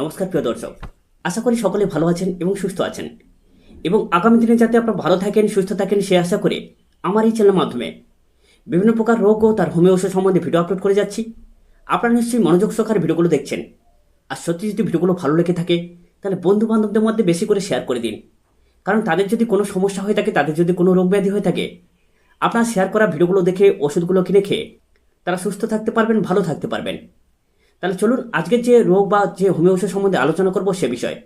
নমস্কার প্রিয় দর্শক। আশা করি সকলে ভালো আছেন এবং সুস্থ আছেন। এবং আগামী দিনে যাতে আপনারা ভালো থাকেন, সুস্থ থাকেন, সে আশা করে আমার এই চ্যানেলের মাধ্যমে বিভিন্ন প্রকার রোগ ও তার হোমিও ওষুধ সম্বন্ধে ভিডিও আপলোড করে যাচ্ছি। আপনারা নিশ্চয়ই মনোযোগ সহকারে ভিডিওগুলো দেখছেন। আর সত্যি যদি ভিডিওগুলো ভালো লেগে থাকে, তাহলে বন্ধু বান্ধবদের মধ্যে বেশি করে শেয়ার করে দিন। কারণ তাদের যদি কোনো সমস্যা হয়ে থাকে, তাদের যদি কোনো রোগ ব্যাধি হয়ে থাকে, আপনার শেয়ার করা ভিডিওগুলো দেখে, ওষুধগুলো কিনে খেয়ে তারা সুস্থ থাকতে পারবেন, ভালো থাকতে পারবেন। তাহলে চলুন আজকের যে রোগ বা যে হোমিও ওষুধ সম্বন্ধে আলোচনা করব সে বিষয়ে।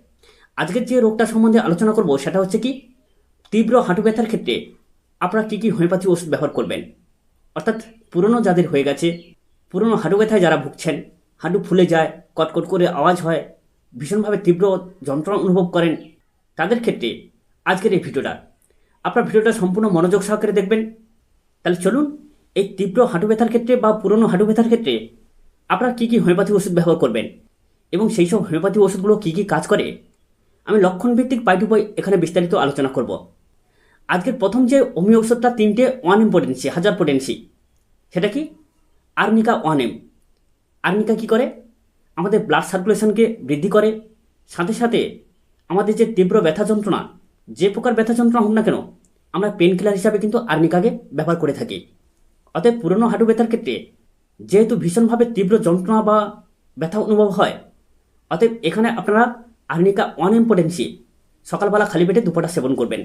আজকের যে রোগটা সম্বন্ধে আলোচনা করব সেটা হচ্ছে কি, তীব্র হাঁটু ব্যথার ক্ষেত্রে আপনারা কী কী হোমিওপ্যাথি ওষুধ ব্যবহার করবেন? অর্থাৎ পুরনো যাদের হয়ে গেছে, পুরনো হাঁটু ব্যথায় যারা ভুগছেন, হাঁটু ফুলে যায়, কটকট করে আওয়াজ হয়, ভীষণভাবে তীব্র যন্ত্রণা অনুভব করেন, তাদের ক্ষেত্রে আজকের এই ভিডিওটা। আপনার ভিডিওটা সম্পূর্ণ মনোযোগ সহকারে দেখবেন। তাহলে চলুন, এই তীব্র হাঁটু ব্যথার ক্ষেত্রে বা পুরনো হাঁটু ব্যথার ক্ষেত্রে আপনারা কী কী হোমিওপ্যাথি ওষুধ ব্যবহার করবেন? এবং সেই সব হোমিওপ্যাথি ওষুধগুলো কী কী কাজ করে? আমি লক্ষণভিত্তিক পাই পাই এখানে বিস্তারিত আলোচনা করব। আজকের প্রথম যে হোমিও ওষুধটা তিনটে ওয়ান ইম্পোর্টেন্সি হাজার পোটেন্সি সেটা কি? Arnica one M. আর্নিকা কী করে? আমাদের ব্লাড সার্কুলেশনকে বৃদ্ধি করে। সাথে সাথে আমাদের যে তীব্র ব্যথা যন্ত্রণা, যে প্রকার ব্যথা যন্ত্রণা হোক না কেন, আমরা পেন কিলার হিসাবে কিন্তু আর্নিকাকে ব্যবহার করে থাকি। অতএব পুরনো হাঁটু ব্যথার ক্ষেত্রে যেহেতু ভীষণভাবে তীব্র যন্ত্রণা বা ব্যথা অনুভব হয়, অতএব এখানে আপনারা আর্নিকা ওয়ান ইম্পোর্টেন্সি সকালবেলা খালি পেটে দুপোটা সেবন করবেন।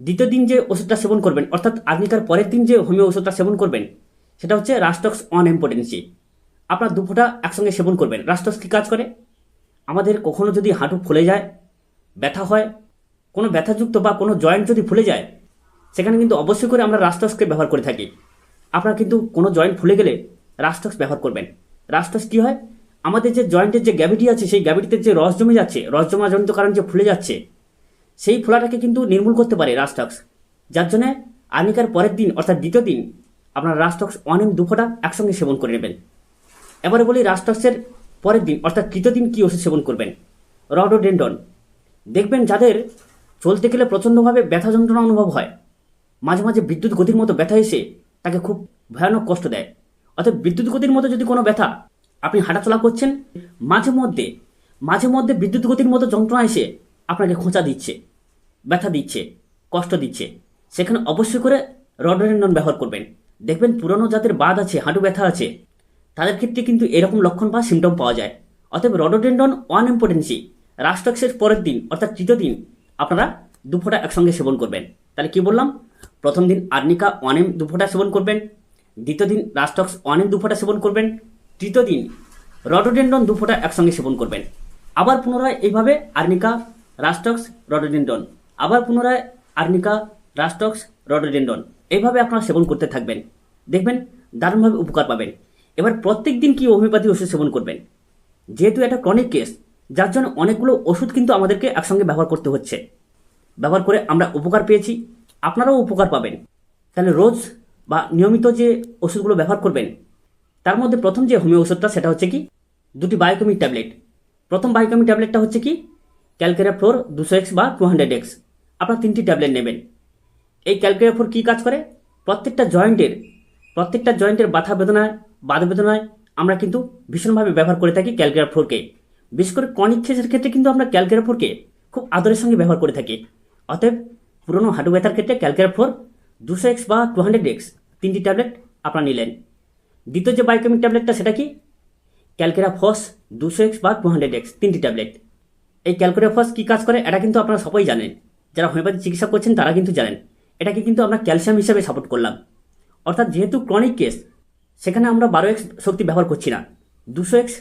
দ্বিতীয় দিন যে ওষুধটা সেবন করবেন, অর্থাৎ আর্নিকার পরের দিন যে হোমিও ওষুধটা সেবন করবেন, সেটা হচ্ছে রাস্টক্স ওয়ান ইম্পোর্টেন্সি আপনার দুপোটা একসঙ্গে সেবন করবেন। রাস্টক্স কী কাজ করে? আমাদের কখনো যদি হাঁটু ফুলে যায়, ব্যথা হয়, কোনো ব্যথাযুক্ত বা কোনো জয়েন্ট যদি ফুলে যায়, সেখানে কিন্তু অবশ্যই করে আমরা রাস্টক্সকে ব্যবহার করে থাকি। আপনারা কিন্তু কোনো জয়েন্ট ফুলে গেলে রাস্টক্স ব্যবহার করবেন। রাস্টক্স কী হয়? আমাদের যে জয়েন্টের যে গ্যাভিটি আছে, সেই গ্যাভিটিতে যে রস জমে যাচ্ছে, রস জমা জনিত কারণ যে ফুলে যাচ্ছে, সেই ফোলাটাকে কিন্তু নির্মূল করতে পারে রাস্টক্স যার জন্য আর্নিকার পরের দিন, অর্থাৎ দ্বিতীয় দিন, আপনার রাস্টক্স ওয়ান এম দু ফোঁটা একসঙ্গে সেবন করে নেবেন। এবারে বলি রাস্টক্সের পরের দিন, অর্থাৎ তৃতীয় দিন কী ওষুধ সেবন করবেন? রডোডেন্ডন দেখবেন যাদের চলতে গেলে প্রচণ্ডভাবে ব্যথা যন্ত্রণা অনুভব হয়, মাঝে মাঝে বিদ্যুৎ গতির মতো ব্যথা এসে তাকে খুব ভয়ানক কষ্ট দেয়। অর্থাৎ বিদ্যুৎ গতির মতো যদি কোনো ব্যথা আপনি হাঁটাচলা করছেন, মাঝে মধ্যে মাঝে মধ্যে বিদ্যুৎ গতির মতো যন্ত্রণা এসে আপনাকে খোঁচা দিচ্ছে, ব্যথা দিচ্ছে, কষ্ট দিচ্ছে। সেখানে অবশ্যই করে রডোডেন্ডন ব্যবহার করবেন। দেখবেন পুরনো যাদের বাদ আছে, হাঁটু ব্যথা আছে। তাদের ক্ষেত্রে কিন্তু এরকম লক্ষণ বা সিমটম পাওয়া যায়। অতএব রডোডেন্ডন ওয়ান ইম্পোর্টেন্সি রাস্টক্সের পরের দিন, অর্থাৎ তৃতীয় দিন, আপনারা দু ফোঁটা একসঙ্গে সেবন করবেন। তাহলে কি বললাম? প্রথম দিন আর্নিকা এম দু ফোঁটা সেবন করবেন। দ্বিতীয় দিন রাস্টক্স এম দু ফোঁটা সেবন করবেন। তৃতীয় দিন রডোডেন্ডন দু ফোঁটা একসঙ্গে সেবন করবেন। আবার পুনরায় এইভাবে আর্নিকা রাস্টক্স রডোডেন্ডন আবার পুনরায় আর্নিকা রাস্টক্স রডোডেন্ডন এইভাবে আপনারা সেবন করতে থাকবেন। দেখবেন দারুণভাবে উপকার পাবেন। এবার প্রত্যেক দিন কি হোমিওপ্যাথি ওষুধ সেবন করবেন? যেহেতু এটা ক্রনিক কেস যার জন্য অনেকগুলো ওষুধ কিন্তু আমাদেরকে একসঙ্গে ব্যবহার করতে হচ্ছে। ব্যবহার করে আমরা উপকার পেয়েছি। আপনারাও উপকার পাবেন। তাহলে রোজ বা নিয়মিত যে ওষুধগুলো ব্যবহার করবেন, তার মধ্যে প্রথম যে হোমিও ওষুধটা, সেটা হচ্ছে কি? দুটি বায়োকেমিক ট্যাবলেট। প্রথম বায়োকেমিক ট্যাবলেটটা হচ্ছে কি? ক্যালকেরা ফ্লোর দুশো এক্স বা টু হান্ড্রেড এক্স। আপনারা তিনটি ট্যাবলেট নেবেন। এই ক্যালকেরা ফোর কী কাজ করে? প্রত্যেকটা জয়েন্টের প্রত্যেকটা জয়েন্টের ব্যথা বেদনায় বাদ বেদনায় আমরা কিন্তু ভীষণভাবে ব্যবহার করে থাকি ক্যালকেরা ফোরকে বিশেষ করে কনিক ক্ষেত্রে কিন্তু আমরা ক্যালকেরা ফোরকে খুব আদরের সঙ্গে ব্যবহার করে থাকি। অতএব পুরনো হাঁটু ব্যথার ক্ষেত্রে ক্যালকেরা ফোর, দুশো এক্স বা টু হান্ড্রেড এক্স তিনটি ট্যাবলেট আপনারা নিলেন। দ্বিতীয় যে বায়োকেমিক ট্যাবলেটটা সেটা কি? ক্যালকেরা ফস, দুশো এক্স বা টু হান্ড্রেড এক্স তিনটি ট্যাবলেট। এই ক্যালকেরা ফস কী কাজ করে? এটা কিন্তু আপনারা সবাই জানেন। যারা হোমিওপ্যাথি চিকিৎসা করছেন, তারা কিন্তু জানেন। এটাকে কিন্তু আমরা ক্যালসিয়াম হিসাবে সাপোর্ট করলাম। অর্থাৎ যেহেতু ক্রনিক কেস সেখানে আমরা বারো এক্স শক্তি ব্যবহার করছি না। দুশো এক্স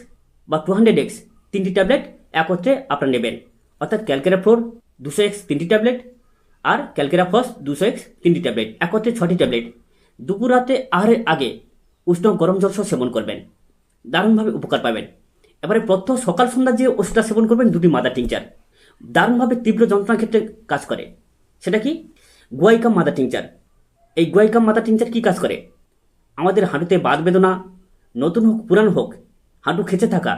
বা টু হান্ড্রেড এক্স তিনটি ট্যাবলেট একত্রে আপনারা নেবেন। অর্থাৎ ক্যালকেরা ফ্লোর দুশো এক্স তিনটি ট্যাবলেট আর ক্যালকেরাফস দুশো এক্স তিনটি ট্যাবলেট, একত্রে ছটি ট্যাবলেট। দুপুর রাতে আহারের আগে উষ্ণ গরম জল সহ সেবন করবেন। দারুণভাবে উপকার পাবেন। এবারে প্রথম সকাল সন্ধ্যা যে ওষুধটা সেবন করবেন দুটি মাদার টিংচার দারুণভাবে তীব্র যন্ত্রণার ক্ষেত্রে কাজ করে। সেটা কি? গুয়াইকাম মাদার টিংচার এই গুয়াইকাম মাদার টিংচার কী কাজ করে? আমাদের হাঁটুতে বাদ বেদনা, নতুন হোক পুরানো হোক, হাঁটু খেঁচে থাকা,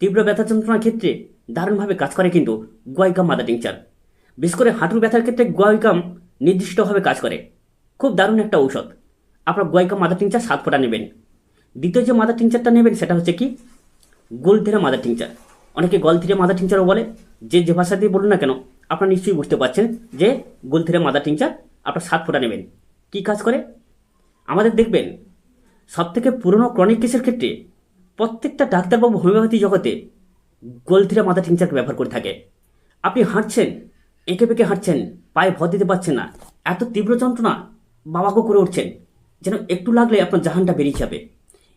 তীব্র ব্যথা যন্ত্রণার ক্ষেত্রে দারুণভাবে কাজ করে কিন্তু গুয়াইকাম মাদার টিংচার বিশেষ করে হাঁটুর ব্যথার ক্ষেত্রে গুয়াইকাম নির্দিষ্টভাবে কাজ করে। খুব দারুণ একটা ঔষধ। আপনার গুয়াইকাম মাদার টিংচার সাত ফোঁটা নেবেন। দ্বিতীয় যে মাদার টিংচারটা নেবেন সেটা হচ্ছে কি? Gaultheria mother tincture. অনেকে গলথিরে মাদার টিংচারও বলে, যে যে ভাষা দিয়ে বলুন না কেন, আপনারা নিশ্চয়ই বুঝতে পারছেন যে গোলথিরে মাদার টিংচার আপনার সাত ফোঁটা নেবেন। কী কাজ করে? আমাদের দেখবেন সব থেকে পুরনো ক্রনিক কেসের ক্ষেত্রে প্রত্যেকটা ডাক্তারবাবু হোমিওপ্যাথি জগতে গোলথিরা মাথা টিংচারকে ব্যবহার করে থাকে। আপনি হাঁটছেন এঁকে বেঁকে হাঁটছেন, পায়ে ভর দিতে পারছেন না। এত তীব্র যন্ত্রণা বাবাকে করে উঠছেন, যেন একটু লাগলে আপনার জাহানটা বেরিয়ে যাবে।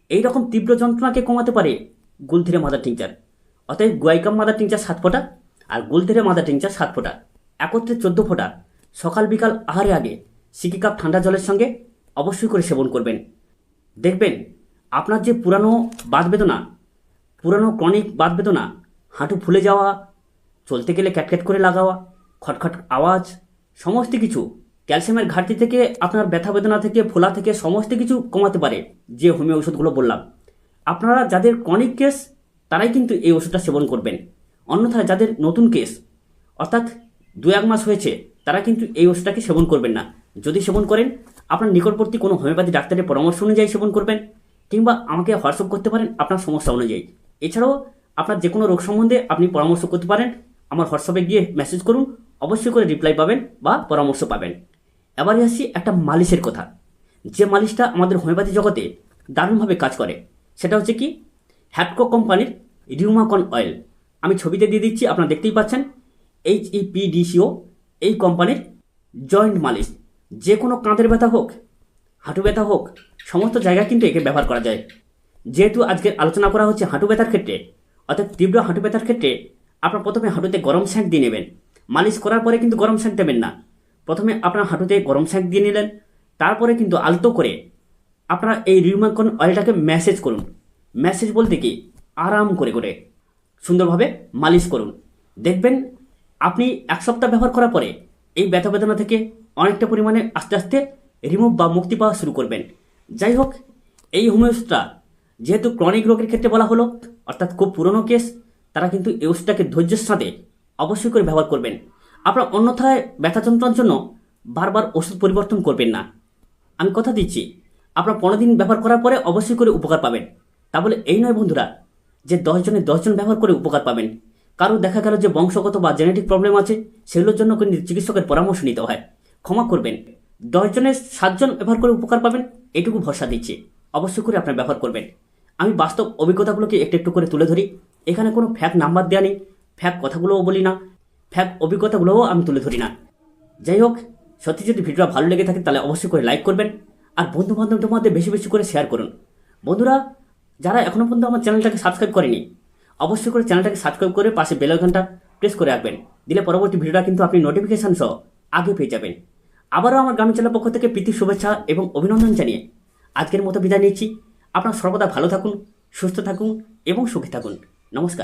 এই রকম তীব্র যন্ত্রণাকে কমাতে পারে গুলথিরে মাদার টিংচার। অতএব গোয়াইকাম মাদার টিংচার সাত ফোঁটা আর গুলথিরে মাদার টিংচার সাত ফোঁটা। একত্রে চোদ্দ ফোঁটা। সকাল বিকাল আহারে আগে সিকি কাপ ঠান্ডা জলের সঙ্গে অবশ্যই করে সেবন করবেন। দেখবেন, আপনার যে পুরানো বাত বেদনা, পুরানো ক্রনিক বাত বেদনা, হাঁটু ফুলে যাওয়া, চলতে গেলে ক্যাটক্যাট করে লাগাওয়া খটখট আওয়াজ, সমস্ত কিছু। ক্যালসিয়ামের ঘাটতি থেকে, আপনার ব্যথা বেদনা থেকে, ফোলা থেকে সমস্ত কিছু কমাতে পারে, যে হোমিও ওষুধগুলো বললাম। আপনারা যাদের ক্রনিক কেস তারাই কিন্তু এই ওষুধটা সেবন করবেন। অন্যথায় যাদের নতুন কেস অর্থাৎ দু এক মাস হয়েছে, তারা কিন্তু এই ওষুধটাকে সেবন করবেন না। যদি সেবন করেন, আপনার নিকটবর্তী কোনো হোমিওপ্যাথি ডাক্তারের পরামর্শ অনুযায়ী সেবন করবেন, কিংবা আমাকে হোয়াটসঅ্যাপ করতে পারেন আপনার সমস্যা অনুযায়ী। এছাড়াও, আপনার যে কোনো রোগ সম্বন্ধে আপনি পরামর্শ করতে পারেন, আমার হোয়াটসঅ্যাপে গিয়ে মেসেজ করুন অবশ্যই করে রিপ্লাই পাবেন বা পরামর্শ পাবেন। এবারে আসছি একটা মালিশের কথা। যে মালিশটা আমাদের হোমিওপ্যাথি জগতে দারুণভাবে কাজ করে, সেটা হচ্ছে কি? হ্যাপকো কোম্পানির রিউমাকন অয়েল আমি ছবিতে দিয়ে দিচ্ছি, আপনারা দেখতেই পাচ্ছেন। এইচ ই পিডিসিও এই কোম্পানির জয়েন্ট মালিশ। যে কোনো কাঁধের ব্যথা হোক, হাঁটু ব্যথা হোক, সমস্ত জায়গায় কিন্তু একে ব্যবহার করা যায়। যেহেতু আজকে আলোচনা করা হচ্ছে হাঁটু ব্যথার ক্ষেত্রে, অর্থাৎ তীব্র হাঁটু ব্যথার ক্ষেত্রে আপনার প্রথমে হাঁটুতে গরম শ্যাঁক দিয়ে নেবেন। মালিশ করার পরে কিন্তু গরম শ্যাঁক দেবেন না। প্রথমে আপনার হাঁটুতে গরম শ্যাঁক দিয়ে নিলেন, তারপরে কিন্তু আলতো করে আপনারা এই রিউমাকন অয়েলটাকে ম্যাসেজ করুন। ম্যাসেজ বলতে কি? আরাম করে করে সুন্দরভাবে মালিশ করুন। দেখবেন আপনি এক সপ্তাহ ব্যবহার করার পরে এই ব্যথা বেদনা থেকে অনেকটা পরিমাণে আস্তে আস্তে রিমুভ বা মুক্তি পাওয়া শুরু করবেন। যাই হোক, এই হোমিওসটা যেহেতু ক্রনিক রোগের ক্ষেত্রে বলা হলো, অর্থাৎ খুব পুরনো কেস, তারা কিন্তু এই ওষুধটাকে ধৈর্যের সাথে অবশ্যই করে ব্যবহার করবেন। আপনার অন্যথায় ব্যথা যন্ত্রণার জন্য বারবার ওষুধ পরিবর্তন করবেন না। আমি কথা দিচ্ছি, আপনার পনেরো দিন ব্যবহার করার পরে অবশ্যই করে উপকার পাবেন। তা বলে এই নয় বন্ধুরা, যে দশজনে দশজন ব্যবহার করে উপকার পাবেন। কারও দেখা গেল যে বংশগত বা জেনেটিক প্রবলেম আছে, সেগুলোর জন্য কিন্তু চিকিৎসকের পরামর্শ নিতে হয়। ক্ষমা করবেন। দশজনের সাতজন ব্যবহার করে উপকার পাবেন, এটুকু ভরসা দিচ্ছি। অবশ্যই করে আপনার ব্যবহার করবেন। আমি বাস্তব অভিজ্ঞতাগুলোকে একটু একটু করে তুলে ধরি। এখানে কোনো ফ্যাক নাম্বার দেওয়া নেই। ফ্যাক কথাগুলোও বলি না, ফ্যাক অভিজ্ঞতাগুলোও আমি তুলে ধরি না। যাই হোক, সত্যি যদি ভিডিওটা ভালো লেগে থাকে তাহলে অবশ্যই করে লাইক করবেন আর বন্ধু বান্ধবদের মধ্যে বেশি বেশি করে শেয়ার করুন। বন্ধুরা, যারা এখনও পর্যন্ত আমার চ্যানেলটাকে সাবস্ক্রাইব করেনি, অবশ্যই করে চ্যানেলটাকে সাবস্ক্রাইব করে পাশে বেল আইকনটা প্রেস করে রাখবেন। দিলে পরবর্তী ভিডিওটা কিন্তু আপনি নোটিফিকেশন সহ আগে পেয়ে যাবেন। আবারও আমার গ্রামীণ চ্যানেল পক্ষ থেকে প্রীতি শুভেচ্ছা এবং অভিনন্দন জানিয়ে আজকের মতো বিদায় নিচ্ছি। আপনার সর্বদা ভালো থাকুন, সুস্থ থাকুন এবং সুখী থাকুন। নমস্কার।